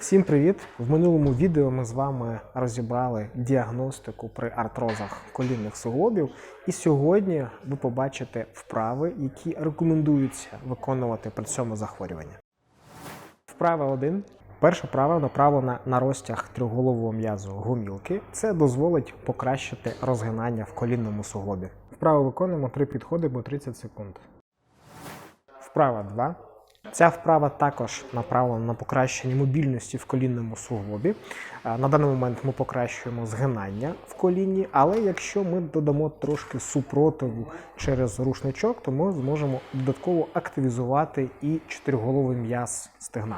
Всім привіт! В минулому відео ми з вами розібрали діагностику при артрозах колінних суглобів. І сьогодні ви побачите вправи, які рекомендуються виконувати при цьому захворюванні. Вправа 1. Перша вправа направлена на розтяг трьохголового м'язу гомілки. Це дозволить покращити розгинання в колінному суглобі. Вправу виконуємо три підходи по 30 секунд. Вправа 2. Ця вправа також направлена на покращення мобільності в колінному суглобі. Е, На даний момент ми покращуємо згинання в коліні, але якщо ми додамо трошки супротиву через рушничок, то ми зможемо додатково активізувати і чотириголовий м'яз стегна.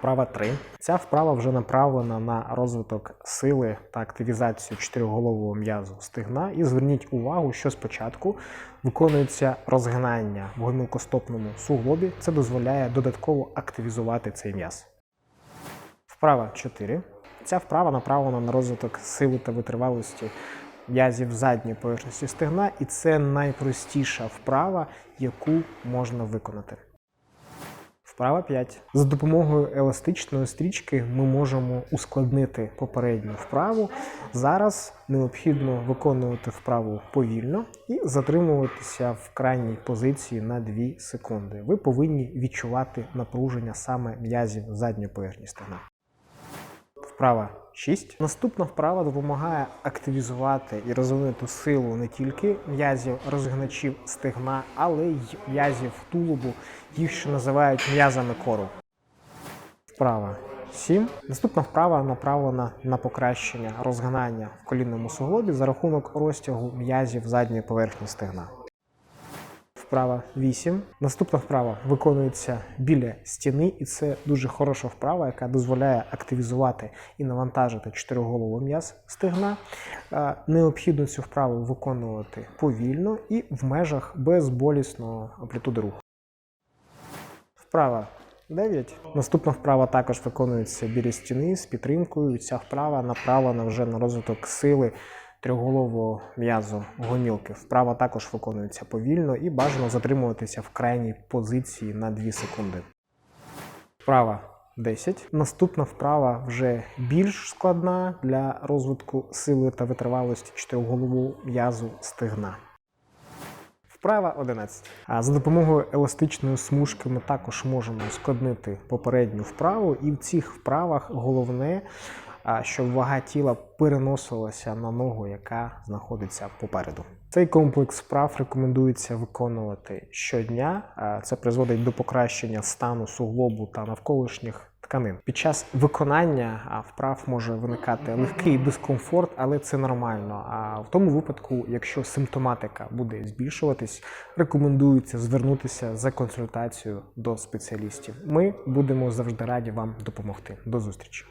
Вправа 3. Ця вправа вже направлена на розвиток сили та активізацію чотириголового м'язу стегна. І зверніть увагу, що спочатку виконується розгинання в гомілкостопному суглобі. Це дозволяє додатково активізувати цей м'яз. Вправа 4. Ця вправа направлена на розвиток сили та витривалості м'язів задньої поверхності стегна, і це найпростіша вправа, яку можна виконати. Вправа 5. За допомогою еластичної стрічки ми можемо ускладнити попередню вправу. Зараз необхідно виконувати вправу повільно і затримуватися в крайній позиції на 2 секунди. Ви повинні відчувати напруження саме м'язів задньої поверхні стегна. Вправа 6. Наступна вправа допомагає активізувати і розвинути силу не тільки м'язів розгиначів стегна, але й м'язів тулубу, їх ще називають м'язами кору. Вправа 7. Наступна вправа направлена на покращення розгинання в колінному суглобі за рахунок розтягу м'язів задньої поверхні стегна. Вправа 8. Наступна вправа виконується біля стіни, і це дуже хороша вправа, яка дозволяє активізувати і навантажити чотириголовий м'яз стегна. Е, Необхідно цю вправу виконувати повільно і в межах безболісного амплітуди руху. Вправа 9. Наступна вправа також виконується біля стіни з підтримкою. Ця вправа направлена вже на розвиток сили трьохголового м'язу гомілки. Вправа також виконується повільно і бажано затримуватися в крайній позиції на 2 секунди. Вправа 10. Наступна вправа вже більш складна для розвитку сили та витривалості чотириголового м'язу стегна. Вправа 11. А За допомогою еластичної смужки ми також можемо ускладнити попередню вправу, і в цих вправах головне, щоб вага тіла переносилася на ногу, яка знаходиться попереду. Цей комплекс вправ рекомендується виконувати щодня. Це призводить до покращення стану суглобу та навколишніх тканин. Під час виконання вправ може виникати легкий дискомфорт, але це нормально. А в тому випадку, якщо симптоматика буде збільшуватись, рекомендується звернутися за консультацією до спеціалістів. Ми будемо завжди раді вам допомогти. До зустрічі.